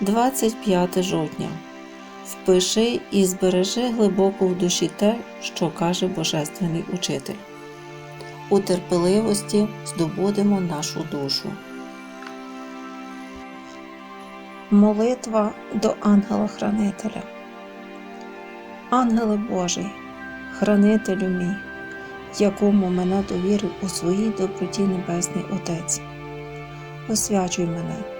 25 жовтня. Впиши і збережи глибоко в душі те, що каже Божественний учитель. У терпеливості здобудемо нашу душу. Молитва до ангела-хранителя. Ангеле Божий, хранителю мій, якому мене довірив у своїй доброті Небесний Отець. Освячуй мене,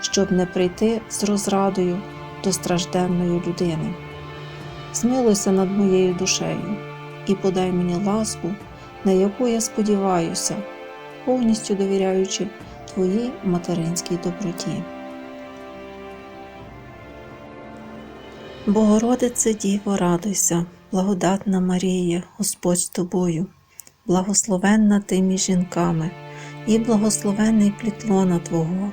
щоб не прийти з розрадою до стражденної людини. Змилуйся над моєю душею і подай мені ласку, на яку я сподіваюся, повністю довіряючи Твоїй материнській доброті. Богородице Діво, радуйся, благодатна Марія, Господь з тобою, благословенна ти між жінками, і благословенний плітлона Твого,